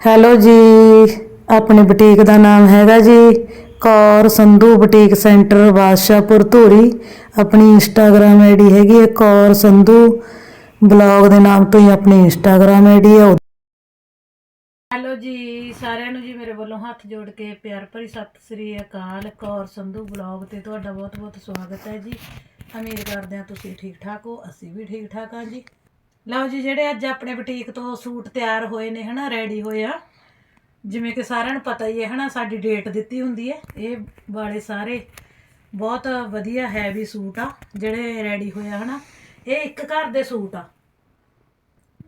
Hello ਜੀ, ਆਪਣੇ boutique ਦਾ ਨਾਮ ਹੈਗਾ ਜੀ, ਕੌਰ ਸੰਧੂ ਬੁਟੀਕ ਸੈਂਟਰ, ਬਾਦਸ਼ਾਹਪੁਰ, ਧੂਰੀ। ਆਪਣੀ ਇੰਸਟਾਗ੍ਰam ਆਈਡੀ ਹੈਗੀ ਹੈ ਕੌਰ ਸੰਧੂ। ਬਲੌਗ ਦੇ ਨਾਮ ਤੋਂ ਹੀ ਆਪਣੀ ਇੰਸਟਾਗ੍ਰam ਆਈਡੀ ਹੈ। ਹੈਲੋ ਜੀ, ਸਾਰਿਆਂ ਨੂੰ ਜੀ ਮੇਰੇ ਵੱਲੋਂ ਹੱਥ ਜੋੜ ਕੇ ਪਿਆਰ ਭਰੀ ਸਤਿ ਸ੍ਰੀ ਅਕਾਲ। ਕੌਰ ਸੰਧੂ ਬਲੌਗ ਤੇ ਤੁਹਾਡਾ ਬਹੁਤ-ਬਹੁਤ ਸਵਾਗਤ ਹੈ ਜੀ। ਉਮੀਦ ਕਰਦੇ ਹਾਂ ਤੁਸੀਂ ਠੀਕ ਠਾਕ ਹੋ? ਅਸੀਂ ਵੀ ਠੀਕ ਠਾਕ ਹਾਂ ਜੀ। ਲਓ ਜੀ, ਜਿਹੜੇ ਅੱਜ ਆਪਣੇ ਬੁਟੀਕ ਤੋਂ ਸੂਟ ਤਿਆਰ ਹੋਏ ਨੇ, ਹਨਾ ਰੈਡੀ ਹੋਏ ਆ। ਜਿਵੇਂ ਕਿ ਸਾਰਿਆਂ ਨੂੰ ਪਤਾ ਹੀ ਹੈ, ਹਨਾ, ਸਾਡੀ ਡੇਟ ਦਿੱਤੀ ਹੁੰਦੀ ਹੈ। ਇਹ ਵਾਲੇ ਸਾਰੇ ਬਹੁਤ ਵਧੀਆ ਹੈਵੀ ਸੂਟ ਆ, ਜਿਹੜੇ ਰੈਡੀ ਹੋਏ ਆ, ਹਨਾ। ਇਹ ਇੱਕ ਘਰ ਦੇ ਸੂਟ ਆ।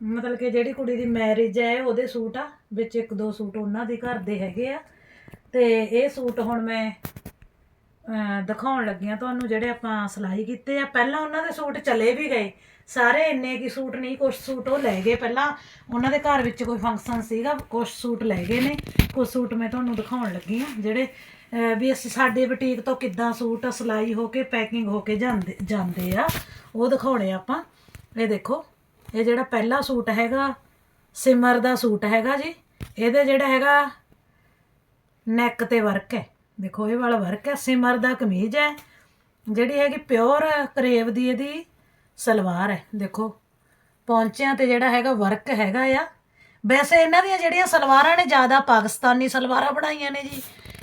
ਮਤਲਬ ਕਿ ਜਿਹੜੀ ਕੁੜੀ ਦੀ ਮੈਰਿਜ ਹੈ, ਉਹਦੇ ਸੂਟ ਆ, ਵਿੱਚ ਇੱਕ ਦੋ ਸੂਟ ਉਹਨਾਂ ਦੇ ਘਰ ਦੇ ਹੈਗੇ ਆ। ਤੇ ਇਹ ਸੂਟ ਹੁਣ ਮੈਂ ਅਹ, ਦਿਖਾਉਣ ਲੱਗੀਆਂ ਤੁਹਾਨੂੰ ਜਿਹੜੇ ਆਪਾਂ ਸਿਲਾਈ ਕੀਤੇ ਆ। ਪਹਿਲਾਂ ਉਹਨਾਂ ਦੇ ਸੂਟ ਚਲੇ ਵੀ ਗਏ। ਸਾਰੇ ਇੰਨੇ ਕੀ ਸੂਟ ਨਹੀਂ ਕੁਝ ਸੂਟ ਉਹ ਲੈ ਗਏ। ਪਹਿਲਾਂ ਉਹਨਾਂ ਦੇ ਘਰ ਵਿੱਚ ਕੋਈ ਫੰਕਸ਼ਨ ਸੀਗਾ ਕੁਝ ਸੂਟ ਲੈ ਗਏ ਨੇ। ਕੁਝ ਸੂਟ ਮੈਂ ਤੁਹਾਨੂੰ ਦਿਖਾਉਣ ਲੱਗੀ ਹਾਂ ਜਿਹੜੇ ਅਹ, ਵੀ ਅਸੀਂ ਸਾਡੇ ਬੁਟੀਕ ਤੋਂ ਕਿੱਦਾਂ ਸੂਟ ਸਿਲਾਈ ਹੋ ਕੇ ਪੈਕਿੰਗ ਹੋ ਕੇ ਜਾਂਦੇ ਜਾਂਦੇ ਆ ਉਹ ਦਿਖਾਉਣੇ ਆਪਾਂ। ਇਹ ਦੇਖੋ ਇਹ ਜਿਹੜਾ ਪਹਿਲਾ ਸੂਟ ਹੈਗਾ ਸਿਮਰ ਦਾ ਸੂਟ ਹੈਗਾ ਜੀ। ਇਹਦੇ ਜਿਹੜਾ ਹੈਗਾ ਨੈਕ ਤੇ ਵਰਕ ਹੈ। ਦੇਖੋ, ਇਹ ਵਾਲਾ ਵਰਕ ਹੈ ਸਿਮਰ ਦਾ ਕਮੀਜ਼ ਹੈ, ਜਿਹੜੀ ਹੈਗੀ ਪਿਓਰ ਕਰੇਵ ਦੀ ਇਹਦੀ ਸਲਵਾਰ ਹੈ। ਦੇਖੋ, ਪੌਂਚਿਆਂ ਤੇ ਜਿਹੜਾ ਹੈਗਾ ਵਰਕ ਹੈਗਾ ਆ। ਵੈਸੇ ਇਹਨਾਂ ਦੀਆਂ ਜਿਹੜੀਆਂ ਸਲਵਾਰਾਂ ਨੇ, ਜ਼ਿਆਦਾ ਪਾਕਿਸਤਾਨੀ ਸਲਵਾਰਾਂ ਬਣਾਈਆਂ ਨੇ ਜੀ।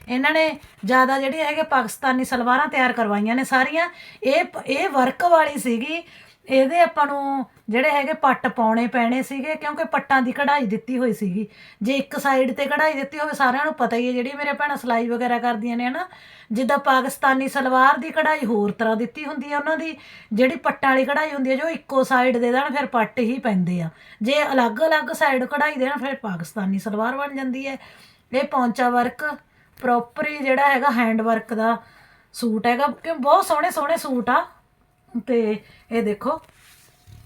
ਇਹਨਾਂ ਨੇ ਜ਼ਿਆਦਾ ਜਿਹੜੀਆਂ ਹੈਗੇ ਪਾਕਿਸਤਾਨੀ ਸਲਵਾਰਾਂ ਤਿਆਰ ਕਰਵਾਈਆਂ ਨੇ ਸਾਰੀਆਂ। ਇਹ ਇਹ ਵਰਕ ਵਾਲੀ ਸੀਗੀ, ਇਹਦੇ ਆਪਾਂ ਨੂੰ ਜਿਹੜੇ ਹੈਗੇ ਪੱਟ ਪਾਉਣੇ ਪੈਣੇ ਸੀਗੇ, ਕਿਉਂਕਿ ਪੱਟਾਂ ਦੀ ਕਢਾਈ ਦਿੱਤੀ ਹੋਈ ਸੀਗੀ। ਜੇ ਇੱਕ ਸਾਈਡ ਤੇ ਕਢਾਈ ਦਿੱਤੀ ਹੋਵੇ, ਸਾਰਿਆਂ ਨੂੰ ਪਤਾ ਹੀ ਹੈ, ਜਿਹੜੀ ਮੇਰੇ ਭੈਣਾਂ ਸਿਲਾਈ ਵਗੈਰਾ ਕਰਦੀਆਂ ਨੇ ਹਨਾ, ਜਿੱਦਾਂ ਪਾਕਿਸਤਾਨੀ ਸਲਵਾਰ ਦੀ ਕਢਾਈ ਹੋਰ ਤਰ੍ਹਾਂ ਦਿੱਤੀ ਹੁੰਦੀ ਹੈ ਉਹਨਾਂ ਦੀ, ਜਿਹੜੀ ਪੱਟਾਂ ਵਾਲੀ ਕਢਾਈ ਹੁੰਦੀ ਹੈ, ਜੋ ਇੱਕੋ ਸਾਈਡ ਦੇ ਦੇਣ, ਫਿਰ ਪੱਟ ਹੀ ਪੈਂਦੇ ਆ। ਜੇ ਅਲੱਗ-ਅਲੱਗ ਸਾਈਡ ਕਢਾਈ ਦੇਣ, ਫਿਰ ਪਾਕਿਸਤਾਨੀ ਸਲਵਾਰ ਬਣ ਜਾਂਦੀ ਹੈ। ਇਹ ਪੌਂਚਾ ਵਰਕ ਪ੍ਰੋਪਰ ਜਿਹੜਾ ਹੈਗਾ ਹੈਂਡ ਵਰਕ ਦਾ ਸੂਟ ਹੈਗਾ ਕਿ ਬਹੁਤ ਸੋਹਣੇ ਸੋਹਣੇ ਸੂਟ ਆ। ਤੇ ਇਹ ਦੇਖੋ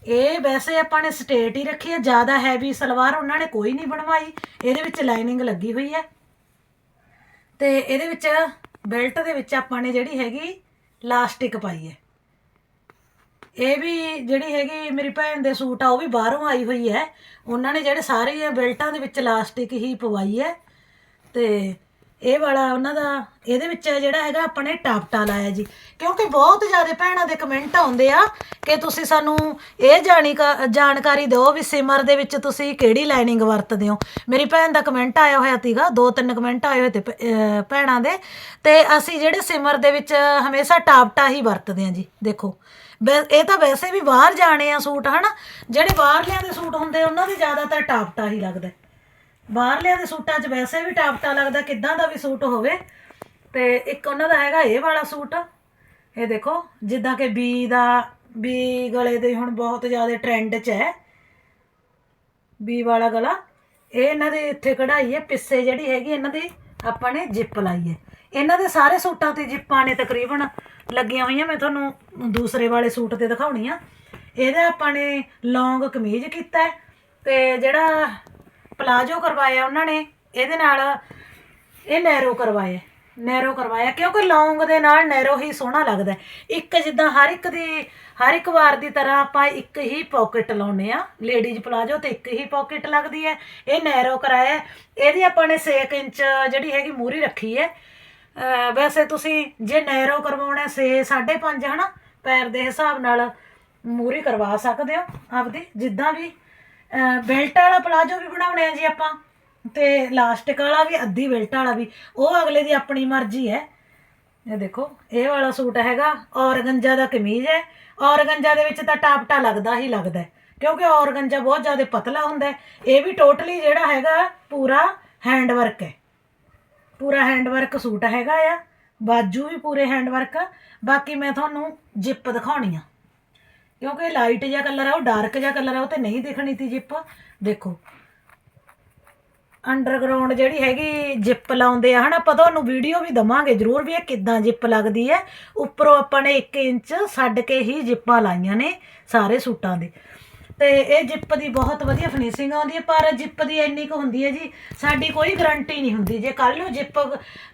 ਇਹ ਵੈਸੇ ਆਪਾਂ ਨੇ ਸਟੇਟ ਹੀ ਰੱਖੀ ਹੈ ਜ਼ਿਆਦਾ ਹੈਵੀ ਸਲਵਾਰ ਉਹਨਾਂ ਨੇ ਕੋਈ ਨਹੀਂ ਬਣਵਾਈ, ਇਹਦੇ ਵਿੱਚ ਲਾਈਨਿੰਗ ਲੱਗੀ ਹੋਈ ਹੈ ਤੇ ਇਹਦੇ ਵਿੱਚ ਬੈਲਟ ਦੇ ਵਿੱਚ ਆਪਾਂ ਨੇ ਜਿਹੜੀ ਹੈਗੀ ਲਾਸਟਿਕ ਪਾਈ ਹੈ। ਇਹ ਵੀ ਜਿਹੜੀ ਹੈਗੀ ਮੇਰੀ ਭੈਣ ਦੇ ਸੂਟ ਆ, ਉਹ ਵੀ ਬਾਹਰੋਂ ਆਈ ਹੋਈ ਹੈ। ਉਹਨਾਂ ਨੇ ਜਿਹੜੇ ਸਾਰੇ ਬੈਲਟਾਂ ਦੇ ਵਿੱਚ ਲਾਸਟਿਕ ਹੀ ਪਵਾਈ ਹੈ। ਤੇ ਇਹ ਵਾਲਾ ਉਹਨਾਂ ਦਾ, ਇਹਦੇ ਵਿੱਚ ਜਿਹੜਾ ਹੈਗਾ ਆਪਣੇ ਟਾਪਟਾ ਲਾਇਆ ਜੀ। ਕਿਉਂਕਿ ਬਹੁਤ ਜ਼ਿਆਦਾ ਭੈਣਾਂ ਦੇ ਕਮੈਂਟ ਆਉਂਦੇ ਆ ਕਿ ਤੁਸੀਂ ਸਾਨੂੰ ਇਹ ਜਾਣੀ ਕਾ- ਜਾਣਕਾਰੀ ਦਿਓ ਵੀ ਸਿਮਰ ਦੇ ਵਿੱਚ ਤੁਸੀਂ ਕਿਹੜੀ ਲਾਈਨਿੰਗ ਵਰਤਦੇ ਹੋ। ਮੇਰੀ ਭੈਣ ਦਾ ਕਮੈਂਟ ਆਇਆ ਹੋਇਆ ਸੀਗਾ, ਦੋ ਤਿੰਨ ਕਮੈਂਟ ਆਏ ਹੋਏ ਤੇ ਭ- ਭੈਣਾਂ ਦੇ। ਤੇ ਅਸੀਂ ਜਿਹੜੇ ਸਿਮਰ ਦੇ ਵਿੱਚ ਹਮੇਸ਼ਾ ਟਾਪਟਾ ਹੀ ਵਰਤਦੇ ਹਾਂ ਜੀ, ਦੇਖੋ। ਵੈ- ਇਹ ਤਾਂ ਵੈਸੇ ਵੀ ਬਾਹਰ ਜਾਣੇ ਆ ਸੂਟ, ਹਨਾ? ਜਿਹੜੇ ਬਾਹਰਲਿਆਂ ਦੇ ਸੂਟ ਹੁੰਦੇ, ਉਹਨਾਂ ਦੇ ਜ਼ਿਆਦਾਤਰ ਟਾਪਟਾ ਹੀ ਲੱਗਦਾ। ਬਾਹਰਲਿਆਂ ਦੇ ਸੂਟਾਂ 'ਚ ਵੈਸੇ ਵੀ ਟਾਪਟਾ ਲੱਗਦਾ, ਕਿੱਦਾਂ ਦਾ ਵੀ ਸੂਟ ਹੋਵੇ। ਤੇ ਇੱਕ ਉਹਨਾਂ ਦਾ ਹੈਗਾ ਇਹ ਵਾਲਾ ਸੂਟ। ਇਹ ਦੇਖੋ, ਜਿੱਦਾਂ ਕਿ ਬੀ ਦਾ ਬੀ ਗਲੇ ਦੇ ਹੁਣ ਬਹੁਤ ਜ਼ਿਆਦਾ ਟ੍ਰੈਂਡ 'ਚ ਹੈ। ਬੀ ਵਾਲਾ ਗਲਾ, ਇਹ ਇਹਨਾਂ ਦੇ ਇੱਥੇ ਕਢਾਈ ਹੈ, ਪਿੱਸੇ ਜਿਹੜੀ ਹੈਗੀ ਇਹਨਾਂ ਦੀ ਆਪਾਂ ਨੇ ਜਿੱਪ ਲਾਈ ਹੈ। ਇਹਨਾਂ ਦੇ ਸਾਰੇ ਸੂਟਾਂ ਤੇ ਜਿੱਪਾਂ ਨੇ ਤਕਰੀਬਨ ਲੱਗੀਆਂ ਹੋਈਆਂ, ਮੈਂ ਤੁਹਾਨੂੰ ਦੂਸਰੇ ਵਾਲੇ ਸੂਟ ਤੇ ਦਿਖਾਉਣੀ ਆ। ਇਹਦਾ ਆਪਾਂ ਨੇ ਲੌਂਗ ਕਮੀਜ਼ ਕੀਤਾ ਹੈ ਤੇ ਜਿਹੜਾ ਪਲਾਜੋ ਕਰਵਾਇਆ ਉਹਨਾਂ ਨੇ, ਇਹਦੇ ਨਾਲ ਇਹ ਨੈਰੋ ਕਰਵਾਇਆ ਨੈਰੋ ਕਰਵਾਇਆ, ਕਿਉਂਕਿ ਲੌਂਗ ਦੇ ਨਾਲ ਨੈਰੋ ਹੀ ਸੋਹਣਾ ਲੱਗਦਾ ਇੱਕ ਜਿੱਦਾਂ ਹਰ ਇੱਕ ਦੀ, ਹਰ ਇੱਕ ਵਾਰ ਦੀ ਤਰ੍ਹਾਂ ਆਪਾਂ ਇੱਕ ਹੀ ਪਾਕਟ ਲਾਉਨੇ ਆ ਲੇਡੀਜ਼ ਪਲਾਜੋ ਤੇ ਇੱਕ ਹੀ ਪਾਕਟ ਲੱਗਦੀ ਹੈ। ਇਹ ਨੈਰੋ ਕਰਾਇਆ ਇਹਦੀ ਆਪਾਂ ਨੇ 6 ਇੰਚ ਜਿਹੜੀ ਹੈਗੀ ਮੂਰੀ ਰੱਖੀ ਹੈ। ਵੈਸੇ ਤੁਸੀਂ ਜੇ ਨੈਰੋ ਕਰਵਾਉਣਾ 6 5.5 ਹਨਾ? ਪੈਰ ਦੇ ਹਿਸਾਬ ਨਾਲ ਮੂਰੀ ਕਰਵਾ ਸਕਦੇ ਹੋ ਆਪਦੀ, ਜਿੱਦਾਂ ਵੀ ਬੈਲਟ ਵਾਲਾ ਪਲਾਜੋ ਵੀ ਬਣਾਉਣੇ ਆ ਜੀ ਆਪਾਂ। ਤੇ ਲਾਸਟਿਕ ਵਾਲਾ ਵੀ, ਅੱਧੀ ਬੈਲਟ ਵਾਲਾ ਵੀ, ਉਹ ਅਗਲੇ ਦੀ ਆਪਣੀ ਮਰਜ਼ੀ ਹੈ। ਇਹ ਦੇਖੋ, ਇਹ ਵਾਲਾ ਸੂਟ ਹੈਗਾ ਔਰਗੰਜਾ ਦਾ ਕਮੀਜ਼ ਹੈ। ਔਰਗੰਜਾ ਦੇ ਵਿੱਚ ਤਾਂ ਟਾਪਟਾ ਲੱਗਦਾ ਹੀ ਲੱਗਦਾ ਕਿਉਂਕਿ ਔਰਗੰਜਾ ਬਹੁਤ ਜ਼ਿਆਦਾ ਪਤਲਾ ਹੁੰਦਾ ਇਹ ਵੀ ਟੋਟਲੀ ਜਿਹੜਾ ਹੈਗਾ, ਪੂਰਾ ਹੈਂਡ ਵਰਕ ਹੈ। ਪੂਰਾ ਹੈਂਡ ਵਰਕ ਸੂਟ ਹੈਗਾ ਆ, ਬਾਜੂ ਵੀ ਪੂਰੇ ਹੈਂਡ ਵਰਕ ਬਾਕੀ ਮੈਂ ਤੁਹਾਨੂੰ ਜਿੱਪ ਦਿਖਾਉਣੀ ਆ। ਕਿਉਂਕਿ ਲਾਈਟ ਜਿਹਾ ਕਲਰ ਹੈ ਉਹ ਡਾਰਕ ਜਿਹਾ ਕਲਰ ਹੈ ਉਹ ਤੇ ਨਹੀਂ ਦਿਖਣੀ ਤੀ ਜਿੱਪ ਦੇਖੋ ਅੰਡਰਗਰਾਉਂਡ ਜਿਹੜੀ ਹੈਗੀ ਜਿੱਪ ਲਾਉਂਦੇ ਆ, ਹਨਾ? ਆਪਾਂ ਤੁਹਾਨੂੰ ਵੀਡੀਓ ਵੀ ਦਵਾਂਗੇ ਜ਼ਰੂਰ ਵੀ ਇਹ ਕਿੱਦਾਂ ਜਿੱਪ ਲੱਗਦੀ ਹੈ। ਉੱਪਰੋਂ ਆਪਾਂ ਨੇ 1 ਇੰਚ ਛੱਡ ਕੇ ਹੀ ਜਿੱਪਾਂ ਲਾਈਆਂ ਨੇ ਸਾਰੇ ਸੂਟਾਂ ਦੇ। ਤੇ ਇਹ ਜਿੱਪ ਦੀ ਬਹੁਤ ਵਧੀਆ ਫਿਨਿਸ਼ਿੰਗ ਆਉਂਦੀ ਹੈ, ਪਰ ਜਿੱਪ ਦੀ ਇੰਨੀ ਕੁ ਹੁੰਦੀ ਹੈ ਜੀ, ਸਾਡੀ ਕੋਈ ਗਾਰੰਟੀ ਨਹੀਂ ਹੁੰਦੀ। ਜੇ ਕੱਲ ਨੂੰ ਜਿੱਪ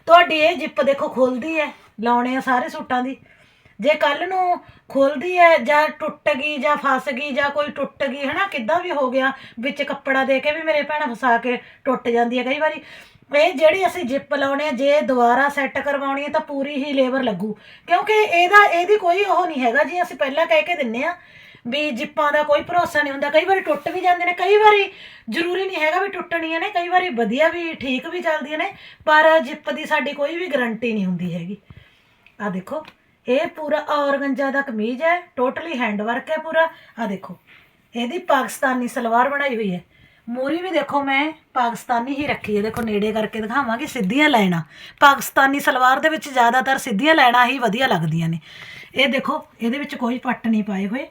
ਤੁਹਾਡੀ ਇਹ ਜਿੱਪ ਦੇਖੋ ਖੁੱਲਦੀ ਹੈ, ਲਾਉਣੇ ਆ ਸਾਰੇ ਸੂਟਾਂ ਦੀ। ਜੇ ਕੱਲ ਨੂੰ ਖੁੱਲਦੀ ਹੈ ਜਾਂ ਟੁੱਟ ਗਈ ਜਾਂ ਫਸ ਗਈ ਜਾਂ ਕੋਈ ਟੁੱਟ ਗਈ, ਹਨਾ? ਕਿੱਦਾਂ ਵੀ ਹੋ ਗਿਆ, ਵਿੱਚ ਕੱਪੜਾ ਦੇ ਕੇ ਵੀ ਮੇਰੇ ਭੈਣ ਫਸਾ ਕੇ ਟੁੱਟ ਜਾਂਦੀ ਹੈ ਕਈ ਵਾਰੀ। ਇਹ ਜਿਹੜੀ ਅਸੀਂ ਜਿੱਪ ਲਾਉਣੇ ਆ, ਜੇ ਦੁਬਾਰਾ ਸੈੱਟ ਕਰਵਾਉਣੀ ਹੈ ਤਾਂ ਪੂਰੀ ਹੀ ਲੇਬਰ ਲੱਗੂ। ਕਿਉਂਕਿ ਇਹਦਾ, ਇਹਦੀ ਕੋਈ ਉਹ ਨਹੀਂ ਹੈਗਾ, ਜੀ ਅਸੀਂ ਪਹਿਲਾਂ ਕਹਿ ਕੇ ਦਿੰਨੇ ਆ ਵੀ ਜਿੱਪਾਂ ਦਾ ਕੋਈ ਭਰੋਸਾ ਨਹੀਂ ਹੁੰਦਾ, ਕਈ ਵਾਰੀ ਟੁੱਟ ਵੀ ਜਾਂਦੇ ਨੇ, ਕਈ ਵਾਰੀ ਜ਼ਰੂਰੀ ਨਹੀਂ ਹੈਗਾ ਵੀ ਟੁੱਟਣੀਆਂ ਨੇ, ਕਈ ਵਾਰੀ ਵਧੀਆ ਵੀ, ਠੀਕ ਵੀ ਚੱਲਦੀਆਂ ਨੇ, ਪਰ ਜਿੱਪ ਦੀ ਸਾਡੀ ਕੋਈ ਵੀ ਗਾਰੰਟੀ ਨਹੀਂ ਹੁੰਦੀ ਹੈਗੀ। ਆ ਦੇਖੋ ਇਹ ਪੂਰਾ ਔਰਗੰਜਾ ਦਾ ਕਮੀਜ਼ ਹੈ ਟੋਟਲੀ ਹੈਂਡ ਵਰਕ ਹੈ ਪੂਰਾ। ਆ ਦੇਖੋ, ਇਹਦੀ ਪਾਕਿਸਤਾਨੀ ਸਲਵਾਰ ਬਣਾਈ ਹੋਈ ਹੈ। ਮੂਰੀ ਵੀ ਦੇਖੋ ਮੈਂ, ਪਾਕਿਸਤਾਨੀ ਹੀ ਰੱਖੀ ਹੈ। ਦੇਖੋ, ਨੇੜੇ ਕਰਕੇ ਦਿਖਾਵਾਂਗੀ, ਸਿੱਧੀਆਂ ਲਾਈਨਾਂ। ਪਾਕਿਸਤਾਨੀ ਸਲਵਾਰ ਦੇ ਵਿੱਚ ਜ਼ਿਆਦਾਤਰ ਸਿੱਧੀਆਂ ਲਾਈਨਾਂ ਹੀ ਵਧੀਆ ਲੱਗਦੀਆਂ ਨੇ। ਇਹ ਦੇਖੋ, ਇਹਦੇ ਵਿੱਚ ਕੋਈ ਪੱਟ ਨਹੀਂ ਪਾਏ ਹੋਏ।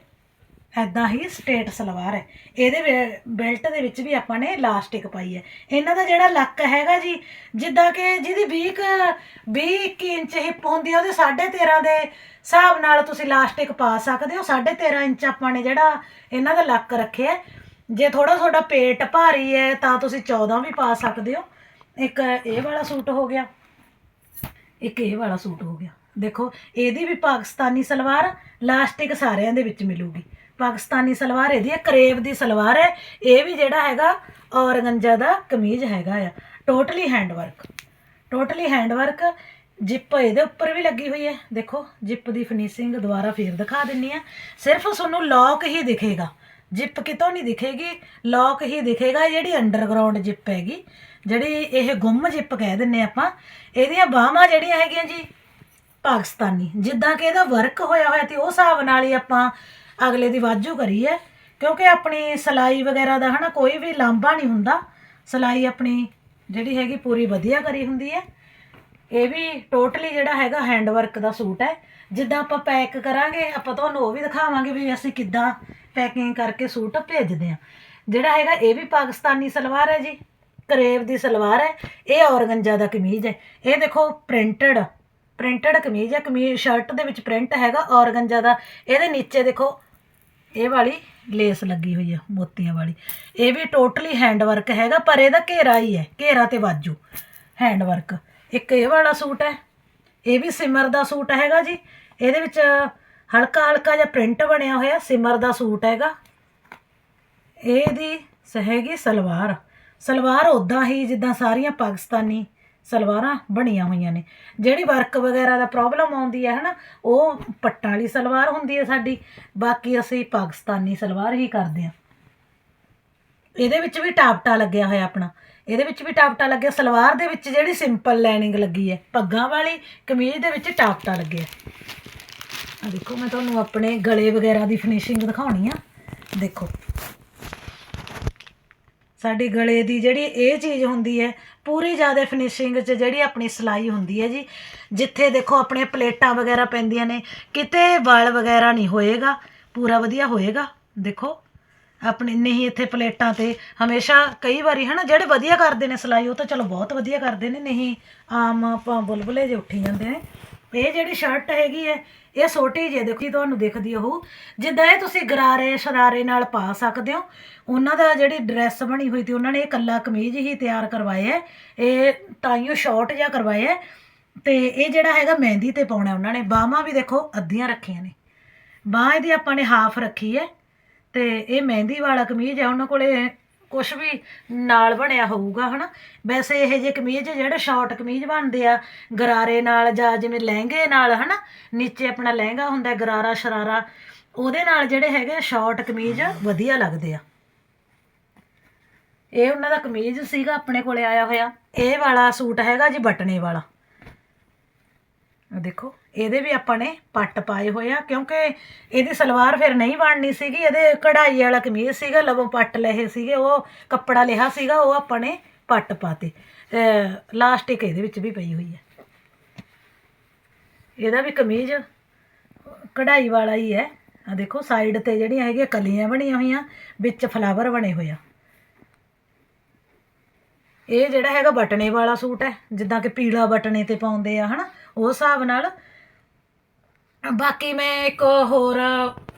ਐਦਾਂ ਹੀ ਸਟੇਟ ਸਲਵਾਰ ਹੈ। ਇਹਦੇ ਵੇ- ਬੈਲਟ ਦੇ ਵਿੱਚ ਵੀ ਆਪਾਂ ਨੇ ਇਲਾਸਟਿਕ ਪਾਈ ਹੈ। ਇਹਨਾਂ ਦਾ ਜਿਹੜਾ ਲੱਕ ਹੈਗਾ ਜੀ, ਜਿੱਦਾਂ ਕਿ ਜਿਹਦੀ 20 ਕੁ- 20 21 ਇੰਚ ਹਿੱਪ ਹੁੰਦੀ ਹੈ ਉਹਦੇ 13.5 ਦੇ ਹਿਸਾਬ ਨਾਲ ਤੁਸੀਂ ਇਲਾਸਟਿਕ ਪਾ ਸਕਦੇ ਹੋ। 13.5 ਇੰਚ ਆਪਾਂ ਨੇ ਜਿਹੜਾ ਇਹਨਾਂ ਦਾ ਲੱਕ ਰੱਖਿਆ ਜੇ ਥੋੜਾ ਥੋੜਾ ਪੇਟ ਭਾਰੀ ਹੈ, ਤਾਂ ਤੁਸੀਂ 14 ਵੀ ਪਾ ਸਕਦੇ ਹੋ। ਇੱਕ ਇਹ ਵਾਲਾ ਸੂਟ ਹੋ ਗਿਆ। ਇੱਕ ਇਹ ਵਾਲਾ ਸੂਟ ਹੋ ਗਿਆ। ਦੇਖੋ, ਇਹਦੀ ਵੀ ਪਾਕਿਸਤਾਨੀ ਸਲਵਾਰ ਲਾਸਟਿਕ ਸਾਰਿਆਂ ਦੇ ਵਿੱਚ ਮਿਲੂਗੀ। ਪਾਕਿਸਤਾਨੀ ਸਲਵਾਰ, ਇਹਦੀ ਹੈ ਕਰੇਵ ਦੀ ਸਲਵਾਰ ਹੈ। ਇਹ ਵੀ ਜਿਹੜਾ ਹੈਗਾ ਔਰਗੰਜਾ ਦਾ ਕਮੀਜ਼ ਹੈਗਾ ਆ। Totally hand work totally hand work zip ਇਹਦੇ ਉੱਪਰ ਵੀ ਲੱਗੀ ਹੋਈ ਹੈ। ਦੇਖੋ, ਜਿੱਪ ਦੀ ਫਿਨਿਸ਼ਿੰਗ ਦੁਬਾਰਾ ਫੇਰ ਦਿਖਾ ਦਿੰਨੀ ਆ। ਸਿਰਫ ਤੁਹਾਨੂੰ ਲੌਕ ਹੀ ਦਿਖੇਗਾ। ਜਿੱਪ ਕਿਤੋਂ ਨਹੀਂ ਦਿਖੇਗੀ। ਲੌਕ ਹੀ ਦਿਖੇਗਾ ਜਿਹੜੀ ਅੰਡਰਗਰਾਉਂਡ ਜਿੱਪ ਹੈਗੀ। ਜਿਹੜੀ ਇਹ ਗੁੰਮ ਜਿੱਪ ਕਹਿ ਦਿੰਨੇ ਆਪਾਂ। ਇਹਦੀਆਂ ਬਾਹਾਂ ਜਿਹੜੀਆਂ ਹੈਗੀਆਂ ਜੀ, ਪਾਕਿਸਤਾਨੀ। ਜਿੱਦਾਂ ਕਿ ਇਹਦਾ ਵਰਕ ਹੋਇਆ ਹੋਇਆ ਤੇ ਉਹ ਹਿਸਾਬ ਨਾਲ ਹੀ ਆਪਾਂ ਅਗਲੇ ਦੀ ਵਾਜੂ ਕਰੀ ਹੈ, ਕਿਉਂਕਿ ਆਪਣੀ ਸਲਾਈ ਵਗੈਰਾ ਦਾ ਹਨਾ ਕੋਈ ਵੀ ਲਾਂਭਾ ਨਹੀਂ ਹੁੰਦਾ। ਸਲਾਈ ਆਪਣੀ ਜਿਹੜੀ ਹੈਗੀ ਪੂਰੀ ਵਧੀਆ ਕਰੀ ਹੁੰਦੀ ਹੈ। ਇਹ ਵੀ ਟੋਟਲੀ ਜਿਹੜਾ ਹੈਗਾ ਹੈਂਡ ਵਰਕ ਦਾ ਸੂਟ ਹੈ। ਜਿੱਦਾਂ ਆਪਾਂ ਪੈਕ ਕਰਾਂਗੇ, ਆਪਾਂ ਤੁਹਾਨੂੰ ਉਹ ਵੀ ਦਿਖਾਵਾਂਗੇ ਵੀ ਅਸੀਂ ਕਿੱਦਾਂ ਪੈਕਿੰਗ ਕਰਕੇ ਸੂਟ ਭੇਜਦੇ ਆ ਜਿਹੜਾ ਹੈਗਾ ਇਹ ਵੀ ਪਾਕਿਸਤਾਨੀ ਸਲਵਾਰ ਹੈ ਜੀ, ਕਰੇਵ ਦੀ ਸਲਵਾਰ ਹੈ। ਇਹ ਔਰਗੰਜਾ ਦਾ ਕਮੀਜ਼ ਹੈ। ਇਹ ਦੇਖੋ ਪ੍ਰਿੰਟਡ ਪ੍ਰਿੰਟਡ ਕਮੀਜ਼ ਹੈ। ਕਮੀਜ਼ ਸ਼ਰਟ ਦੇ ਵਿੱਚ ਪ੍ਰਿੰਟ ਹੈਗਾ ਔਰਗੰਜਾ ਦਾ। ਇਹਦੇ ਨੀਚੇ ਦੇਖੋ ਇਹ ਵਾਲੀ ਲੇਸ ਲੱਗੀ ਹੋਈ ਹੈ ਮੋਤੀਆਂ ਵਾਲੀ। ਇਹ ਵੀ ਟੋਟਲੀ ਹੈਂਡ ਵਰਕ ਹੈਗਾ, ਪਰ ਇਹਦਾ ਘੇਰਾ ਹੀ ਹੈ, ਘੇਰਾ ਤੇ ਬਾਜੂ ਹੈਂਡ ਵਰਕ ਇੱਕ ਇਹ ਵਾਲਾ ਸੂਟ ਹੈ, ਇਹ ਵੀ ਸਿਮਰ ਦਾ ਸੂਟ ਹੈਗਾ ਜੀ। ਇਹਦੇ ਵਿੱਚ ਹਲਕਾ ਹਲਕਾ ਜਿਹਾ ਪ੍ਰਿੰਟ ਬਣਿਆ ਹੋਇਆ, ਸਿਮਰ ਦਾ ਸੂਟ ਹੈਗਾ। ਇਹਦੀ ਸਹੇਗੀ ਸਲਵਾਰ। ਸਲਵਾਰ ਉਦਾਂ ਹੀ ਜਿੱਦਾਂ ਸਾਰੀਆਂ ਪਾਕਿਸਤਾਨੀ ਸਲਵਾਰਾਂ ਬਣੀਆਂ ਹੋਈਆਂ ਨੇ। ਜਿਹੜੀ ਵਰਕ ਵਗੈਰਾ ਦਾ ਪ੍ਰੋਬਲਮ ਆਉਂਦੀ ਹੈ, ਹਨਾ, ਉਹ ਪੱਟਾਂ ਵਾਲੀ ਸਲਵਾਰ ਹੁੰਦੀ ਹੈ ਸਾਡੀ। ਬਾਕੀ ਅਸੀਂ ਪਾਕਿਸਤਾਨੀ ਸਲਵਾਰ ਹੀ ਕਰਦੇ ਹਾਂ। ਇਹਦੇ ਵਿੱਚ ਵੀ ਟਾਪਟਾ ਲੱਗਿਆ ਹੋਇਆ ਆਪਣਾ। ਇਹਦੇ ਵਿੱਚ ਵੀ ਟਾਪਟਾ ਲੱਗਿਆ। ਸਲਵਾਰ ਦੇ ਵਿੱਚ ਜਿਹੜੀ ਸਿੰਪਲ ਲਾਈਨਿੰਗ ਲੱਗੀ ਹੈ, ਪੱਗਾਂ ਵਾਲੀ ਕਮੀਜ਼ ਦੇ ਵਿੱਚ ਟਾਪਟਾ ਲੱਗਿਆ। ਆ ਦੇਖੋ, ਮੈਂ ਤੁਹਾਨੂੰ ਆਪਣੇ ਗਲੇ ਵਗੈਰਾ ਦੀ ਫਿਨਿਸ਼ਿੰਗ ਦਿਖਾਉਣੀ ਆ। ਦੇਖੋ। ਸਾਡੀ ਗਲੇ ਦੀ ਜਿਹੜੀ ਇਹ ਚੀਜ਼ ਹੁੰਦੀ ਹੈ, ਪੂਰੀ ਜ਼ਿਆਦਾ ਫਿਨਿਸ਼ਿੰਗ 'ਚ ਜਿਹੜੀ ਆਪਣੀ ਸਿਲਾਈ ਹੁੰਦੀ ਹੈ ਜੀ। ਜਿੱਥੇ ਦੇਖੋ ਆਪਣੇ ਪਲੇਟਾਂ ਵਗੈਰਾ ਪੈਂਦੀਆਂ ਨੇ, ਕਿਤੇ ਵਾਲ ਵਗੈਰਾ ਨਹੀਂ ਹੋਏਗਾ, ਪੂਰਾ ਵਧੀਆ ਹੋਏਗਾ। ਦੇਖੋ, ਆਪਣੇ ਨਹੀਂ ਇੱਥੇ ਪਲੇਟਾਂ ਤੇ ਹਮੇਸ਼ਾ ਕਈ ਵਾਰੀ ਹਨਾ, ਜਿਹੜੇ ਵਧੀਆ ਕਰਦੇ ਨੇ ਸਿਲਾਈ, ਉਹ ਤਾਂ ਚਲੋ ਬਹੁਤ ਵਧੀਆ ਕਰਦੇ ਨੇ, ਨਹੀਂ ਆਮ ਆਪਾਂ ਬੁਲਬੁਲੇ ਜੇ ਉੱਠੀ ਜਾਂਦੇ ਨੇ। ਇਹ ਜਿਹੜੀ ਸ਼ਰਟ ਹੈਗੀ ਹੈ ਇਹ ਛੋਟੀ ਜਿਹੀ ਹੈ, ਦੇਖੋ ਜੀ ਤੁਹਾਨੂੰ ਦਿਖਦੀ ਉਹ ਜਿੱਦਾਂ ਇਹ ਤੁਸੀਂ ਗਰਾਰੇ ਸ਼ਰਾਰੇ ਨਾਲ ਪਾ ਸਕਦੇ ਹੋ। ਉਹਨਾਂ ਦਾ ਜਿਹੜੀ ਡਰੈਸ ਬਣੀ ਹੋਈ ਤੇ ਉਹਨਾਂ ਨੇ ਇਹ ਕੱਲਾ ਕਮੀਜ਼ ਹੀ ਤਿਆਰ ਕਰਵਾਇਆ ਹੈ। ਇਹ ਤਾਈਓ ਸ਼ਾਰਟ ਜਿਹਾ ਕਰਵਾਇਆ ਹੈ। ਤੇ ਇਹ ਜਿਹੜਾ ਹੈਗਾ ਮਹਿੰਦੀ ਤੇ ਪਾਉਣਾ ਉਹਨਾਂ ਨੇ। ਬਾਹਾਂ ਵੀ ਦੇਖੋ ਅੱਧੀਆਂ ਰੱਖੀਆਂ ਨੇ। ਬਾਂਹ ਇਹਦੀ ਆਪਾਂ ਨੇ ਹਾਫ ਰੱਖੀ ਹੈ। ਤੇ ਇਹ ਮਹਿੰਦੀ ਵਾਲਾ ਕਮੀਜ਼ ਹੈ ਉਹਨਾਂ ਕੋਲੇ ਕੁਝ ਵੀ ਨਾਲ ਬਣਿਆ ਹੋਊਗਾ, ਹਨਾ? ਵੈਸੇ ਇਹ ਜੇ ਕਮੀਜ਼, ਜਿਹੜੇ ਸ਼ਾਰਟ ਕਮੀਜ਼ ਬਣਦੇ ਆ, ਗਰਾਰੇ ਨਾਲ ਜਾਂ ਜਿਵੇਂ ਲਹਿੰਗੇ ਨਾਲ, ਹਨਾ? ਨੀਚੇ ਆਪਣਾ ਲਹਿੰਗਾ ਹੁੰਦਾ, ਗਰਾਰਾ, ਸ਼ਰਾਰਾ, ਉਹਦੇ ਨਾਲ ਜਿਹੜੇ ਹੈਗੇ ਸ਼ਾਰਟ ਕਮੀਜ਼ ਵਧੀਆ ਲੱਗਦੇ ਆ। ਇਹ ਉਹਨਾਂ ਦਾ ਕਮੀਜ਼ ਸੀਗਾ, ਆਪਣੇ ਕੋਲੇ ਆਇਆ ਹੋਇਆ। ਇਹ ਵਾਲਾ ਸੂਟ ਹੈਗਾ ਜੀ ਬਟਨੇ ਵਾਲਾ। ਆਹ ਦੇਖੋ, ਇਹਦੇ ਵੀ ਆਪਾਂ ਨੇ ਪੱਟ ਪਾਏ ਹੋਏ ਆ, ਕਿਉਂਕਿ ਇਹਦੀ ਸਲਵਾਰ ਫਿਰ ਨਹੀਂ ਬਣਨੀ ਸੀਗੀ, ਇਹਦੇ ਕਢਾਈ ਵਾਲਾ ਕਮੀਜ਼ ਸੀਗਾ, ਲਵੋਂ ਪੱਟ ਲਏ ਸੀਗੇ, ਉਹ ਕੱਪੜਾ ਲਿਆ ਸੀਗਾ, ਉਹ ਆਪਾਂ ਨੇ ਪੱਟ ਪਾਤੇ। ਲਾਸਟਿਕ ਇਹਦੇ ਵਿੱਚ ਵੀ ਪਈ ਹੋਈ ਹੈ। ਇਹਦਾ ਵੀ ਕਮੀਜ਼ ਕਢਾਈ ਵਾਲਾ ਹੀ ਹੈ। ਆ ਦੇਖੋ ਸਾਈਡ ਤੇ ਜਿਹੜੀਆਂ ਹੈਗੀਆਂ ਕਲੀਆਂ ਬਣੀਆਂ ਹੋਈਆਂ, ਵਿੱਚ ਫਲਾਵਰ ਬਣੇ ਹੋਏ ਆ। ਇਹ ਜਿਹੜਾ ਹੈਗਾ ਬਟਨੇ ਵਾਲਾ ਸੂਟ ਹੈ, ਜਿੱਦਾਂ ਕਿ ਪੀਲਾ ਬਟਨੇ ਤੇ ਪਾਉਂਦੇ ਆ, ਹਨਾ? ਉਸ ਹਿਸਾਬ ਨਾਲ। ਬਾਕੀ ਮੈਂ ਇੱਕ ਹੋਰ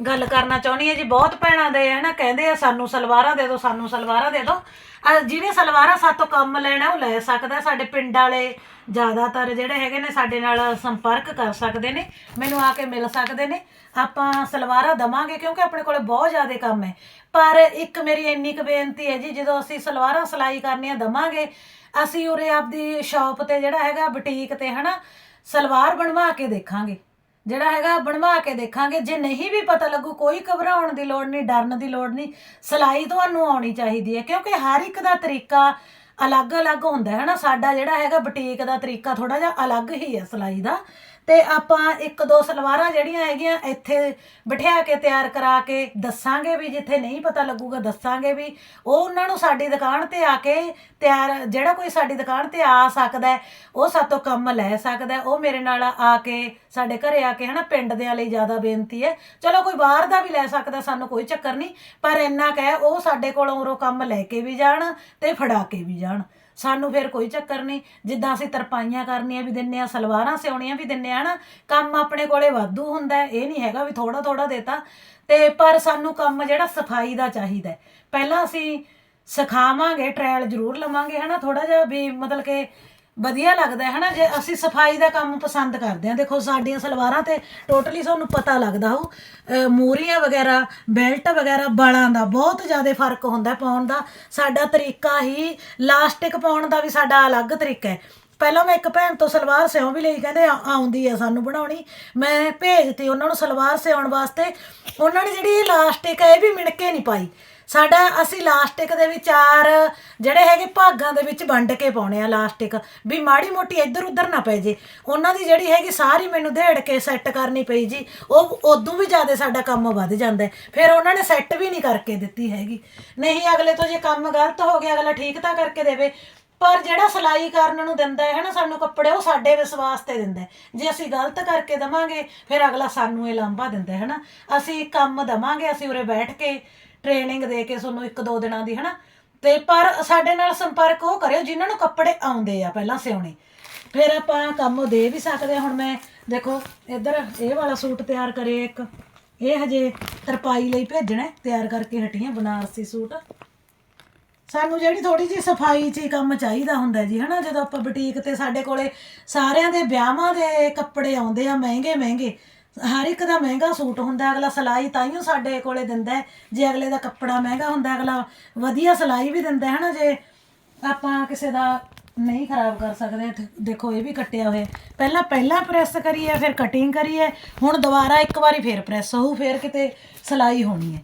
ਗੱਲ ਕਰਨਾ ਚਾਹੁੰਦੀ ਹਾਂ ਜੀ, ਬਹੁਤ ਭੈਣਾਂ ਦੇ ਹੈ ਨਾ ਕਹਿੰਦੇ ਆ ਸਾਨੂੰ ਸਲਵਾਰਾਂ ਦੇ ਦਿਓ, ਸਾਨੂੰ ਸਲਵਾਰਾਂ ਦੇ ਦਿਓ। ਅਹ ਜਿਹਨੇ ਸਲਵਾਰਾਂ ਸਾਤੋਂ ਕੰਮ ਲੈਣਾ, ਉਹ ਲੈ ਸਕਦਾ ਸਾਡੇ ਪਿੰਡ ਵਾਲੇ ਜ਼ਿਆਦਾਤਰ ਜਿਹੜੇ ਹੈਗੇ ਨੇ, ਸਾਡੇ ਨਾਲ ਸੰਪਰਕ ਕਰ ਸਕਦੇ ਨੇ, ਮੈਨੂੰ ਆ ਕੇ ਮਿਲ ਸਕਦੇ ਨੇ। ਆਪਾਂ ਸਲਵਾਰਾਂ ਦਵਾਂਗੇ, ਕਿਉਂਕਿ ਆਪਣੇ ਕੋਲੇ ਬਹੁਤ ਜ਼ਿਆਦਾ ਕੰਮ ਹੈ। ਪਰ ਇੱਕ ਮੇਰੀ ਇੰਨੀ ਕੁ ਬੇਨਤੀ ਹੈ ਜੀ, ਜਦੋਂ ਅਸੀਂ ਸਲਵਾਰਾਂ ਸਿਲਾਈ ਕਰਨੀਆਂ ਦਵਾਂਗੇ, ਅਸੀਂ ਉਰੇ ਆਪਦੀ ਸ਼ਾਪ ਤੇ ਜਿਹੜਾ ਹੈਗਾ, ਬੁਟੀਕ ਤੇ ਹਨਾ ਸਲਵਾਰ ਬਣਵਾ ਕੇ ਦੇਖਾਂਗੇ। ਜਿਹੜਾ ਹੈਗਾ ਬਣਵਾ ਕੇ ਦੇਖਾਂਗੇ। ਜੇ ਨਹੀਂ ਵੀ ਪਤਾ ਲੱਗੂ, ਕੋਈ ਘਬਰਾਉਣ ਦੀ ਲੋੜ ਨਹੀਂ, ਡਰਨ ਦੀ ਲੋੜ ਨਹੀਂ। ਸਿਲਾਈ ਤੁਹਾਨੂੰ ਆਉਣੀ ਚਾਹੀਦੀ ਹੈ, ਕਿਉਂਕਿ ਹਰ ਇੱਕ ਦਾ ਤਰੀਕਾ ਅਲੱਗ-ਅਲੱਗ ਹੁੰਦਾ ਹੈ ਨਾ। ਸਾਡਾ ਜਿਹੜਾ ਹੈਗਾ ਬੁਟੀਕ ਦਾ ਤਰੀਕਾ ਥੋੜਾ ਜਿਹਾ ਅਲੱਗ ਹੀ ਹੈ ਸਿਲਾਈ ਦਾ। ਤੇ ਆਪਾਂ ਇੱਕ ਦੋ ਸਲਵਾਰਾਂ ਜਿਹੜੀਆਂ ਹੈਗੀਆਂ ਇੱਥੇ ਬਿਠਾ ਕੇ ਤਿਆਰ ਕਰਾ ਕੇ ਦੱਸਾਂਗੇ ਵੀ ਜਿੱਥੇ ਨਹੀਂ ਪਤਾ ਲੱਗੂਗਾ ਦੱਸਾਂਗੇ ਵੀ। ਉਹ ਉਹਨਾਂ ਨੂੰ ਸਾਡੀ ਦੁਕਾਨ ਤੇ ਆ ਕੇ ਤਿਆਰ ਜਿਹੜਾ ਕੋਈ ਸਾਡੀ ਦੁਕਾਨ ਤੇ ਆ ਸਕਦਾ ਹੈ, ਉਹ ਸਾਤੋਂ ਕੰਮ ਲੈ ਸਕਦਾ ਹੈ। ਉਹ ਮੇਰੇ ਨਾਲ ਆ ਕੇ ਸਾਡੇ ਘਰੇ ਆ ਕੇ ਹਨਾ ਪਿੰਡ ਦੇ ਲਈ ਜ਼ਿਆਦਾ ਬੇਨਤੀ ਹੈ। ਚਲੋ ਕੋਈ ਬਾਹਰ ਦਾ ਵੀ ਲੈ ਸਕਦਾ ਸਾਨੂੰ ਕੋਈ ਚੱਕਰ ਨਹੀਂ ਪਰ ਇੰਨਾ ਕਹਿ ਉਹ ਸਾਡੇ ਕੋਲੋਂ ਉਰੋਂ ਕੰਮ ਲੈ ਕੇ ਵੀ ਜਾਣ ਤੇ ਫੜਾ ਕੇ ਵੀ ਜਾਣ। ਸਾਨੂੰ ਫਿਰ ਕੋਈ ਚੱਕਰ ਨਹੀਂ। ਜਿੱਦਾਂ ਅਸੀਂ ਤਰਪਾਈਆਂ ਕਰਨੀਆਂ ਵੀ ਦਿੰਨੇ ਆ, ਸਲਵਾਰਾਂ ਸਿਉਣੀਆਂ ਵੀ ਦਿੰਨੇ ਆ ਨਾ, ਕੰਮ ਆਪਣੇ ਕੋਲੇ ਵਾਧੂ ਹੁੰਦਾ ਇਹ ਨਹੀਂ ਹੈਗਾ ਵੀ ਥੋੜਾ ਥੋੜਾ ਦੇਤਾ। ਤੇ ਪਰ ਸਾਨੂੰ ਕੰਮ ਜਿਹੜਾ ਸਫ਼ਾਈ ਦਾ ਚਾਹੀਦਾ ਪਹਿਲਾਂ ਅਸੀਂ ਸਿਖਾਵਾਂਗੇ ਟ੍ਰਾਇਲ ਜ਼ਰੂਰ ਲਵਾਂਗੇ, ਹਨਾ? ਥੋੜਾ ਜਿਹਾ ਵੀ ਮਤਲਬ ਕਿ ਵਧੀਆ ਲੱਗਦਾ ਹੈ, ਹਨਾ? ਜੇ ਅਸੀਂ ਸਫ਼ਾਈ ਦਾ ਕੰਮ ਪਸੰਦ ਕਰਦੇ ਹਾਂ, ਦੇਖੋ ਸਾਡੀਆਂ ਸਲਵਾਰਾਂ ਤੇ ਟੋਟਲੀ ਤੁਹਾਨੂੰ ਪਤਾ ਲੱਗਦਾ ਹੋ ਮੂਰੀਆਂ ਵਗੈਰਾ ਬੈਲਟ ਵਗੈਰਾ, ਬਾਲਾਂ ਦਾ ਬਹੁਤ ਜ਼ਿਆਦਾ ਫ਼ਰਕ ਹੁੰਦਾ ਪਾਉਣ ਦਾ। ਸਾਡਾ ਤਰੀਕਾ ਹੀ ਲਾਸਟਿਕ ਪਾਉਣ ਦਾ ਵੀ ਸਾਡਾ ਅਲੱਗ ਤਰੀਕਾ ਹੈ। ਪਹਿਲਾਂ ਮੈਂ ਇੱਕ ਭੈਣ ਤੋਂ ਸਲਵਾਰ ਸਿਉਂ ਵੀ ਲਈ, ਕਹਿੰਦੇ ਆਉਂਦੀ ਆ ਸਾਨੂੰ ਬਣਾਉਣੀ। ਮੈਂ ਭੇਜਤੀ ਉਹਨਾਂ ਨੂੰ ਸਲਵਾਰ ਸਿਉਣ ਵਾਸਤੇ। ਉਹਨਾਂ ਨੇ ਜਿਹੜੀ ਇਲਾਸਟਿਕ ਹੈ, ਇਹ ਵੀ ਮਿਣਕੇ ਨਹੀਂ ਪਾਈ। ਸਾਡਾ ਅਸੀਂ ਲਾਸਟਿਕ ਦੇ ਵਿੱਚ ਚਾਰ ਜਿਹੜੇ ਹੈਗੇ ਭਾਗਾਂ ਦੇ ਵਿੱਚ ਵੰਡ ਕੇ ਪਾਉਣੇ ਆ ਲਾਸਟਿਕ। ਵੀ ਮਾੜੀ ਮੋਟੀ ਇੱਧਰ ਉੱਧਰ ਨਾ ਪੈ ਜੇ। ਉਹਨਾਂ ਦੀ ਜਿਹੜੀ ਹੈਗੀ ਸਾਰੀ ਮੈਨੂੰ ਦੇੜ ਕੇ ਸੈੱਟ ਕਰਨੀ ਪਈ ਜੀ, ਉਹ ਉਦੋਂ ਵੀ ਜ਼ਿਆਦਾ ਸਾਡਾ ਕੰਮ ਵੱਧ ਜਾਂਦਾ ਫਿਰ ਉਹਨਾਂ ਨੇ ਸੈੱਟ ਵੀ ਨਹੀਂ ਕਰਕੇ ਦਿੱਤੀ ਹੈਗੀ। ਨਹੀਂ, ਅਗਲੇ ਤੋਂ ਜੇ ਕੰਮ ਗਲਤ ਹੋ ਗਿਆ, ਅਗਲਾ ਠੀਕ ਤਾਂ ਕਰਕੇ ਦੇਵੇ। ਪਰ ਜਿਹੜਾ ਸਿਲਾਈ ਕਰਨ ਨੂੰ ਦਿੰਦਾ ਹੈ ਹਨਾ ਸਾਨੂੰ ਕੱਪੜੇ, ਉਹ ਸਾਡੇ ਵਿਸ਼ਵਾਸ ਤੇ ਦਿੰਦਾ ਜੇ ਅਸੀਂ ਗਲਤ ਕਰਕੇ ਦਵਾਂਗੇ, ਫਿਰ ਅਗਲਾ ਸਾਨੂੰ ਇਹ ਲਾਂਭਾ ਦਿੰਦਾ ਹੈ ਹਨਾ ਅਸੀਂ ਕੰਮ ਦਵਾਂਗੇ, ਅਸੀਂ ਉਰੇ ਬੈਠ ਕੇ ਟ੍ਰੇਨਿੰਗ ਦੇ ਕੇ ਤੁਹਾਨੂੰ ਇੱਕ ਦੋ ਦਿਨਾਂ ਦੀ, ਹਨਾ? ਤੇ ਪਰ ਸਾਡੇ ਨਾਲ ਸੰਪਰਕ ਉਹ ਕਰਿਓ ਜਿਨ੍ਹਾਂ ਨੂੰ ਕੱਪੜੇ ਆਉਂਦੇ ਆ ਪਹਿਲਾਂ ਸਿਉਣੇ। ਫਿਰ ਆਪਾਂ ਕੰਮ ਦੇ ਵੀ ਸਕਦੇ ਹਾਂ। ਹੁਣ ਮੈਂ, ਦੇਖੋ, ਇੱਧਰ ਇਹ ਵਾਲਾ ਸੂਟ ਤਿਆਰ ਕਰੇ ਇੱਕ। ਇਹ ਹਜੇ ਤਰਪਾਈ ਲਈ ਭੇਜਣਾ ਤਿਆਰ ਕਰਕੇ ਹਟੀਆਂ ਬਨਾਰਸੀ ਸੂਟ। ਸਾਨੂੰ ਜਿਹੜੀ ਥੋੜੀ ਜਿਹੀ ਸਫ਼ਾਈ 'ਚ ਹੀ ਕੰਮ ਚਾਹੀਦਾ ਹੁੰਦਾ ਜੀ, ਹਨਾ? ਜਦੋਂ ਆਪਾਂ ਬੁਟੀਕ ਤੇ ਸਾਡੇ ਕੋਲੇ ਸਾਰਿਆਂ ਦੇ ਵਿਆਹਾਂ ਦੇ ਕੱਪੜੇ ਆਉਂਦੇ ਆ ਮਹਿੰਗੇ ਮਹਿੰਗੇ ਹਰ ਇੱਕ ਦਾ ਮਹਿੰਗਾ ਸੂਟ ਹੁੰਦਾ ਅਗਲਾ ਸਿਲਾਈ ਤਾਈਓ ਸਾਡੇ ਕੋਲੇ ਦਿੰਦਾ ਜੇ ਅਗਲੇ ਦਾ ਕੱਪੜਾ ਮਹਿੰਗਾ ਹੁੰਦਾ ਅਗਲਾ ਵਧੀਆ ਸਿਲਾਈ ਵੀ ਦਿੰਦਾ ਹੈ ਨਾ, ਜੇ ਆਪਾਂ ਕਿਸੇ ਦਾ ਨਹੀਂ ਖਰਾਬ ਕਰ ਸਕਦੇ ਦੇਖੋ ਇਹ ਵੀ ਕੱਟਿਆ ਹੋਇਆ ਪਹਿਲਾਂ ਪਹਿਲਾਂ ਪ੍ਰੈਸ ਕਰੀਏ, ਫਿਰ ਕਟਿੰਗ ਕਰੀਏ, ਹੁਣ ਦੁਬਾਰਾ ਇੱਕ ਵਾਰੀ ਫਿਰ ਪ੍ਰੈਸ ਹੋਊ ਫਿਰ ਕਿਤੇ ਸਿਲਾਈ ਹੋਣੀ ਹੈ।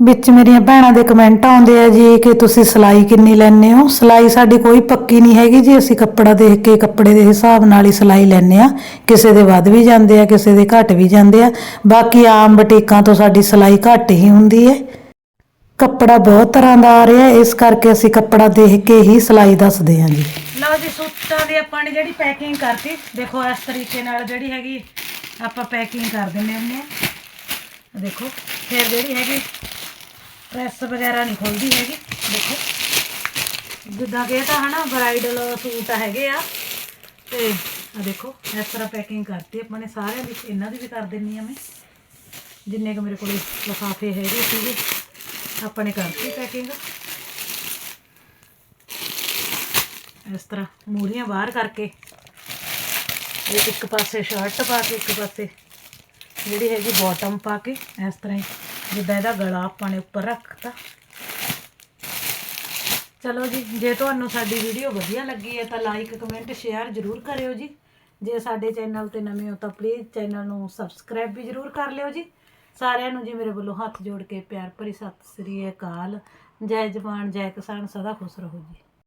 ਵਿੱਚ ਮੇਰੀਆਂ ਭੈਣਾਂ ਦੇ ਕਮੈਂਟ ਆਉਂਦੇ ਆ ਜੀ ਕਿ ਤੁਸੀਂ ਸਿਲਾਈ ਕਿੰਨੀ ਲੈਂਦੇ ਹੋ? ਸਿਲਾਈ ਸਾਡੀ ਕੋਈ ਪੱਕੀ ਨਹੀਂ ਹੈਗੀ ਜੀ, ਅਸੀਂ ਕੱਪੜਾ ਦੇਖ ਕੇ ਕੱਪੜੇ ਦੇ ਹਿਸਾਬ ਨਾਲ ਹੀ ਸਿਲਾਈ ਲੈਂਦੇ ਆ। ਕਿਸੇ ਦੇ ਵੱਧ ਵੀ ਜਾਂਦੇ ਆ, ਕਿਸੇ ਦੇ ਘੱਟ ਵੀ ਜਾਂਦੇ ਆ। ਬਾਕੀ ਆਮ ਬੁਟੀਕਾਂ ਤੋਂ ਸਾਡੀ ਸਿਲਾਈ ਘੱਟ ਹੀ ਹੁੰਦੀ ਹੈ। ਕੱਪੜਾ ਬਹੁਤ ਤਰ੍ਹਾਂ ਦਾ ਆ ਰਿਹਾ, ਇਸ ਕਰਕੇ ਅਸੀਂ ਕੱਪੜਾ ਦੇਖ ਕੇ ਹੀ ਸਿਲਾਈ ਦੱਸਦੇ ਹਾਂ ਜੀ। ਲਓ ਜੀ, ਸੂਟਾਂ ਦੀ ਆਪਾਂ ਨੇ ਜਿਹੜੀ ਪੈਕਿੰਗ ਕਰਤੀ, ਦੇਖੋ ਇਸ ਤਰੀਕੇ ਨਾਲ ਜਿਹੜੀ ਹੈਗੀ, ਆਪਾਂ ਪੈਕਿੰਗ ਕਰ ਦਿੰਦੇ ਹੁੰਦੇ ਆ। ਦੇਖੋ, ਫਿਰ ਜਿਹੜੀ ਹੈਗੀ ਪ੍ਰੈਸ ਵਗੈਰਾ ਨਹੀਂ ਖੁੱਲਦੀ ਹੈਗੀ, ਦੇਖੋ। ਜਿੱਦਾਂ ਕਿ ਇਹ ਤਾਂ ਹਨਾ ਬ੍ਰਾਈਡਲ ਸੂਟ ਹੈਗੇ ਆ। ਤੇ ਆ ਦੇਖੋ, ਇਸ ਤਰ੍ਹਾਂ ਪੈਕਿੰਗ ਕਰਤੀ ਆਪਾਂ ਨੇ ਸਾਰਿਆਂ ਦੀ, ਇਹਨਾਂ ਦੀ ਵੀ ਕਰ ਦਿੰਨੀ ਆ ਮੈਂ। ਜਿੰਨੇ ਕੁ ਮੇਰੇ ਕੋਲ ਲਿਫਾਫੇ ਹੈਗੇ ਸੀਗੇ ਆਪਾਂ ਨੇ ਕਰਤੀ ਪੈਕਿੰਗ ਇਸ ਤਰ੍ਹਾਂ ਮੂਰੀਆਂ ਬਾਹਰ ਕਰਕੇ ਇਹ ਇੱਕ ਪਾਸੇ ਸ਼ਰਟ ਪਾ ਕੇ, ਇੱਕ ਪਾਸੇ ਜਿਹੜੀ ਹੈਗੀ ਬਾਟਮ ਪਾ ਕੇ, ਇਸ ਤਰ੍ਹਾਂ ਹੀ। ਜਿੱਦਾਂ ਇਹਦਾ ਗਲਾ ਆਪਾਂ ਨੇ ਉੱਪਰ ਰੱਖਤਾ। ਚਲੋ ਜੀ, ਜੇ ਤੁਹਾਨੂੰ ਸਾਡੀ ਵੀਡੀਓ ਵਧੀਆ ਲੱਗੀ ਹੈ ਤਾਂ ਲਾਈਕ ਕਮੈਂਟ ਸ਼ੇਅਰ ਜ਼ਰੂਰ ਕਰਿਓ ਜੀ। ਜੇ ਸਾਡੇ ਚੈਨਲ ਤੇ ਨਵੇਂ ਹੋ ਤਾਂ ਪਲੀਜ਼ ਚੈਨਲ ਨੂੰ ਸਬਸਕ੍ਰਾਈਬ ਵੀ ਜ਼ਰੂਰ ਕਰ ਲਿਓ ਜੀ। ਸਾਰਿਆਂ ਨੂੰ ਜੀ ਮੇਰੇ ਵੱਲੋਂ ਹੱਥ ਜੋੜ ਕੇ ਪਿਆਰ ਭਰੀ ਸਤਿ ਸ੍ਰੀ ਅਕਾਲ। ਜੈ ਜਵਾਨ, ਜੈ ਕਿਸਾਨ, ਸਦਾ ਖੁਸ਼ ਰਹੋ ਜੀ।